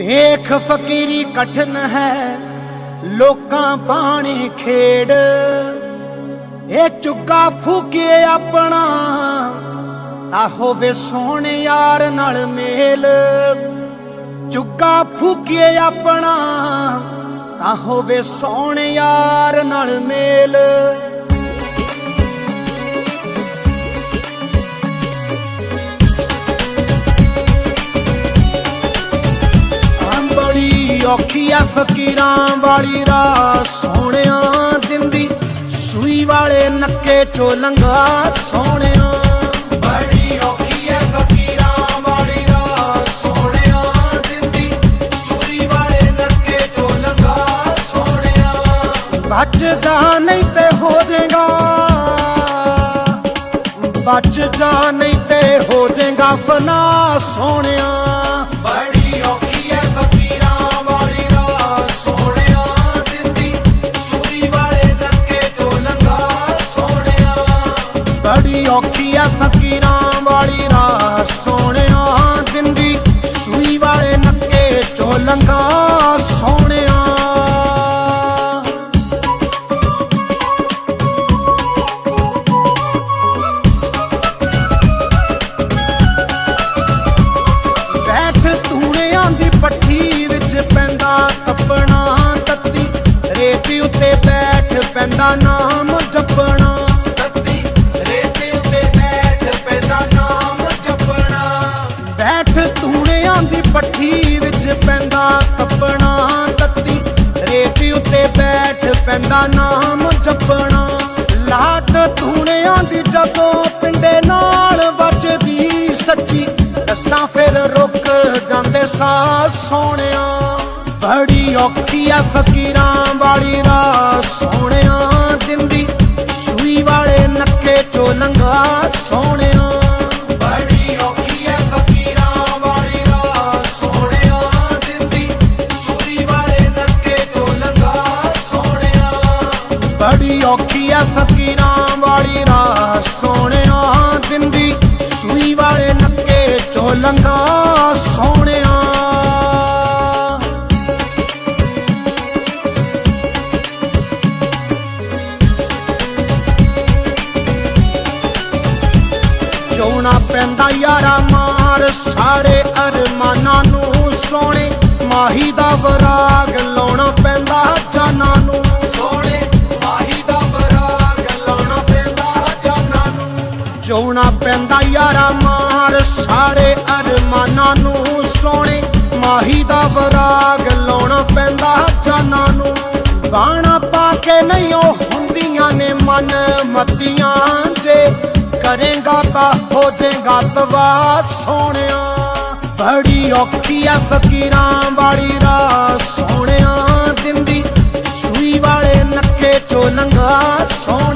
ਭੇਖ ਫਕੀਰੀ ਕਠਨ ਹੈ, ਲੋਕਾਂ ਪਾਣੀ ਖੇੜ। ਇਹ ਚੁੱਕਾ ਫੂਕੇ ਆਪਣਾ, ਤਾਂ ਹੋਵੇ ਸੋਹਣੇ ਯਾਰ ਨਾਲ ਮੇਲ। ਚੁੱਕਾ ਫੂਕੇ ਆਪਣਾ, ਤਾਂ ਹੋਵੇ ਸੋਹਣੇ ਯਾਰ ਨਾਲ ਮੇਲ। ਔਖੀ ਐ ਫਕੀਰਾਂ ਵਾਲੀ ਰਾਹ ਸੋਹਣਿਆਂ ਦਿੰਦੀ ਸੂਈ ਵਾਲੇ ਨੱਕੇ ਚੋਂ ਲੰਗਾ ਸੋਹਣਿਆਂ। ਬੜੀ ਔਖੀ ਐ ਫਕੀਰਾਂ ਵਾਲੀ ਰਾਹ ਸੋਹਣਿਆਂ ਦਿੰਦੀ ਸੂਈ ਵਾਲੇ ਨੱਕੇ ਚੋਂ ਲੰਗਾ ਸੋਹਣਿਆਂ। ਬਚਦਾ ਨਹੀਂ ਤੇ ਹੋ ਜਾਏਗਾ। ਬਚ ਜਾ ਨਹੀਂ ਤੇ ਹੋ ਜਾਏਗਾ ਫਨਾ ਸੋਹਣਿਆ। ਔਖੀ ਐ ਲਾਟ ਤੂੜਿਆਂ ਦੀ ਜਦੋਂ ਪਿੰਡੇ ਨਾਲ ਵੱਜਦੀ ਸੱਚੀ। ਦੱਸਾਂ ਫਿਰ ਰੁਕ ਜਾਂਦੇ ਸਾਹ ਸੋਹਣਿਆ। ਬੜੀ ਔਖੀ ਐ ਫਕੀਰਾਂ ਵਾਲੀ ਰਾਹ ਸੋਹਣਿਆ ਦਿੰਦੀ। ਸੂਈ ਵਾਲੇ ਨੱਕੇ ਚੋਂ ਲੰਗਾ ਸੋਹਣਿਆ। ਬੜੀ ਔਖੀ ਐ ਫਕੀਰਾਂ ਸੋਹਣਿਆ ਦਿੰਦੀ, ਸੂਈ ਵਾਲੇ ਨੱਕੇ ਚੋਂ ਲੰਗਾ ਸੋਹਣਿਆ। ਚੋਣਾ ਪੈਂਦਾ ਯਾਰਾ ਮਾਰ, ਸਾਰੇ ਅਰਮਾਨਾਂ ਨੂੰ ਸੋਹਣੇ, ਮਾਹੀ ਦਾ ਵਰਾਗ ਬਚਾਉਣਾ ਪੈਂਦਾ ਯਾਰਾ ਮਾਰ, ਸਾਰੇ ਅਰਮਾਨਾਂ ਨੂੰ ਸੋਹਣੇ ਮਾਹੀ ਦਾ ਵਰਾਗ ਲਾਉਣਾ ਪੈਂਦਾ ਜਾਨਾਂ ਨੂੰ। ਬਾਣਾ ਪਾ ਕੇ ਨਹੀਂ ਉਹ ਹੁੰਦੀਆਂ ਨੇ ਮਨ ਮਤੀਆਂ, ਜੇ ਕਰੇਗਾ ਤਾਂ ਹੋ ਜਾਏਗਾ ਤਵਾ ਸੋਹਣਿਆ। ਬੜੀ ਔਖੀ ਐ ਫਕੀਰਾਂ ਵਾਲੀ ਰਾਤ ਸੋਹਣਿਆ ਦਿੰਦੀ, ਸੂਈ ਵਾਲੇ ਨੱਕੇ ਚੋਂ ਲੰਗਾ ਸੋਹਣਿਆ।